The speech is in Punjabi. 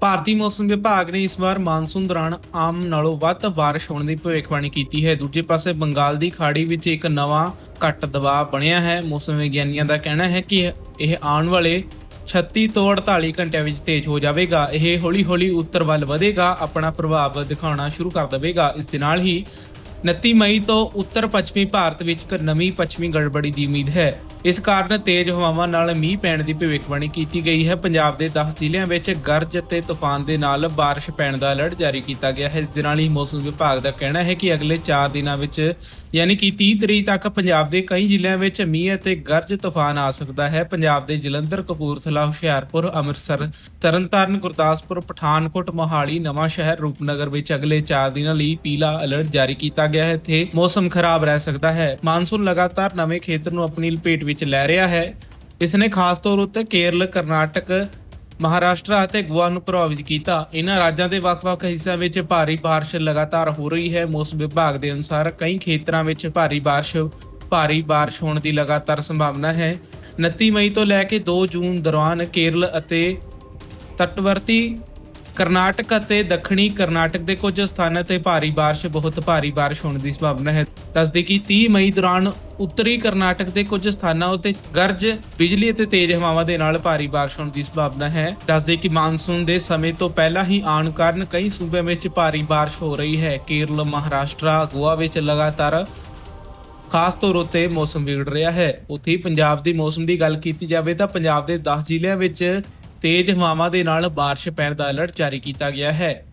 ਭਾਰਤੀ ਮੌਸਮ ਵਿਭਾਗ ਨੇ ਇਸ ਵਾਰ ਮਾਨਸੂਨ ਦੌਰਾਨ ਆਮ ਨਾਲੋਂ ਵੱਧ ਬਾਰਿਸ਼ ਹੋਣ ਦੀ ਭਵਿੱਖਬਾਣੀ ਕੀਤੀ ਹੈ। ਦੂਜੇ ਪਾਸੇ ਬੰਗਾਲ ਦੀ ਖਾੜੀ ਵਿੱਚ ਇੱਕ ਨਵਾਂ ਘੱਟ ਦਬਾਅ ਬਣਿਆ ਹੈ। ਮੌਸਮ ਵਿਗਿਆਨੀਆਂ ਦਾ ਕਹਿਣਾ ਹੈ ਕਿ ਇਹ ਆਉਣ ਵਾਲੇ 36 ਤੋਂ 48 ਘੰਟਿਆਂ ਵਿੱਚ ਤੇਜ਼ ਹੋ ਜਾਵੇਗਾ। ਇਹ ਹੌਲੀ-ਹੌਲੀ ਉੱਤਰ ਵੱਲ ਵਧੇਗਾ। ਆਪਣਾ ਪ੍ਰਭਾਵ ਦਿਖਾਉਣਾ ਸ਼ੁਰੂ ਕਰ ਦੇਵੇਗਾ। ਇਸ ਦੇ ਨਾਲ ਹੀ 29 ਮਈ ਤੋਂ ਉੱਤਰ ਪੱਛਮੀ ਭਾਰਤ ਵਿੱਚ ਇੱਕ ਨਵੀਂ ਪੱਛਮੀ ਗੜਬੜੀ ਦੀ ਉਮੀਦ ਹੈ। ਇਸ ਕਾਰਨ ਤੇਜ਼ ਹਵਾਵਾਂ ਨਾਲ ਮੀਂਹ ਪੈਣ ਦੀ ਭਵਿੱਖਬਾਣੀ ਕੀਤੀ ਗਈ ਹੈ। ਪੰਜਾਬ ਦੇ 10 ਜ਼ਿਲ੍ਹਿਆਂ ਵਿੱਚ ਗਰਜ ਅਤੇ ਤੂਫਾਨ ਦੇ ਨਾਲ ਬਾਰਿਸ਼ ਪੈਣ ਦਾ ਅਲਰਟ ਜਾਰੀ ਕੀਤਾ ਗਿਆ ਹੈ। ਇਸ ਦੇ ਨਾਲ ਹੀ ਮੌਸਮ ਵਿਭਾਗ ਦਾ ਕਹਿਣਾ ਹੈ ਕਿ ਅਗਲੇ 4 ਦਿਨਾਂ ਵਿੱਚ, ਯਾਨੀ ਕਿ 30 ਤਰੀਕ ਤੱਕ ਪੰਜਾਬ ਦੇ ਕਈ ਜ਼ਿਲ੍ਹਿਆਂ ਵਿੱਚ ਮੀਂਹ ਅਤੇ ਗਰਜ ਤੂਫਾਨ ਆ ਸਕਦਾ ਹੈ। ਪੰਜਾਬ ਦੇ ਜਲੰਧਰ, ਕਪੂਰਥਲਾ, ਹੁਸ਼ਿਆਰਪੁਰ, ਅੰਮ੍ਰਿਤਸਰ, ਤਰਨਤਾਰਨ, ਗੁਰਦਾਸਪੁਰ, ਪਠਾਨਕੋਟ, ਮੋਹਾਲੀ ਨਵਾਂ ਸ਼ਹਿਰ ਰੂਪਨਗਰ ਵਿੱਚ ਅਗਲੇ 4 ਦਿਨਾਂ ਲਈ ਪੀਲਾ ਅਲਰਟ ਜਾਰੀ ਕੀਤਾ ਗਿਆ ਹੈ ਇੱਥੇ ਮੌਸਮ ਖਰਾਬ ਰਹਿ ਸਕਦਾ ਹੈ। ਮਾਨਸੂਨ ਲਗਾਤਾਰ ਨਵੇਂ ਖੇਤਰ ਨੂੰ ਆਪਣੀ ਲਪੇਟ ਵਿੱਚ ਲੈ ਰਿਹਾ ਹੈ। ਇਸ ਨੇ ਖਾਸ ਤੌਰ ਉੱਤੇ ਕੇਰਲ, ਕਰਨਾਟਕ, ਮਹਾਰਾਸ਼ਟਰ ਅਤੇ ਗੋਆ ਨੂੰ ਪ੍ਰਭਾਵਿਤ ਕੀਤਾ। ਇਹਨਾਂ ਰਾਜਾਂ ਦੇ ਵੱਖ-ਵੱਖ ਹਿੱਸਿਆਂ ਵਿੱਚ ਭਾਰੀ ਬਾਰਿਸ਼ ਲਗਾਤਾਰ ਹੋ ਰਹੀ ਹੈ। ਮੌਸਮ ਵਿਭਾਗ ਦੇ ਅਨੁਸਾਰ ਕਈ ਖੇਤਰਾਂ ਵਿੱਚ ਭਾਰੀ ਬਾਰਿਸ਼ ਭਾਰੀ ਬਾਰਿਸ਼ ਹੋਣ ਦੀ ਲਗਾਤਾਰ ਸੰਭਾਵਨਾ ਹੈ। 29 ਮਈ ਤੋਂ ਲੈ ਕੇ 2 ਜੂਨ ਦੌਰਾਨ ਕੇਰਲ ਅਤੇ ਤਟਵਰਤੀ ਕਰਨਾਟਕ ਅਤੇ ਦੱਖਣੀ ਕਰਨਾਟਕ ਦੇ ਕੁਝ ਸਥਾਨਾਂ ਤੇ ਭਾਰੀ ਬਾਰਿਸ਼, ਬਹੁਤ ਭਾਰੀ ਬਾਰਿਸ਼ ਹੋਣ ਦੀ ਸੰਭਾਵਨਾ ਹੈ। ਦੱਸਦੇ ਕਿ 30 ਮਈ ਦੌਰਾਨ ਉੱਤਰੀ ਕਰਨਾਟਕ ਦੇ ਕੁਝ ਸਥਾਨਾਂ ਉੱਤੇ ਗਰਜ, ਬਿਜਲੀ ਅਤੇ ਤੇਜ਼ ਹਵਾਵਾਂ ਦੇ ਨਾਲ ਭਾਰੀ ਬਾਰਿਸ਼ ਹੋਣ ਦੀ ਸੰਭਾਵਨਾ ਹੈ। ਦੱਸਦੇ ਕਿ ਮਾਨਸੂਨ ਦੇ ਸਮੇਂ ਤੋਂ ਪਹਿਲਾਂ ਹੀ ਆਉਣ ਕਾਰਨ ਕਈ ਸੂਬਿਆਂ ਵਿੱਚ ਭਾਰੀ ਬਾਰਿਸ਼ ਹੋ ਰਹੀ ਹੈ। ਕੇਰਲ, ਮਹਾਰਾਸ਼ਟਰ, ਗੋਆ ਵਿੱਚ ਲਗਾਤਾਰ ਖਾਸ ਤੌਰ ਉੱਤੇ ਮੌਸਮ ਵਿਗੜ ਰਿਹਾ ਹੈ। ਉੱਥੇ ਪੰਜਾਬ ਦੀ ਮੌਸਮ ਦੀ ਗੱਲ ਕੀਤੀ ਜਾਵੇ ਤਾਂ ਪੰਜਾਬ ਦੇ 10 ਜ਼ਿਲ੍ਹਿਆਂ ਵਿੱਚ ਤੇਜ਼ ਹਵਾਵਾਂ ਦੇ ਨਾਲ ਬਾਰਿਸ਼ ਪੈਣ ਦਾ ਅਲਰਟ ਜਾਰੀ ਕੀਤਾ ਗਿਆ ਹੈ।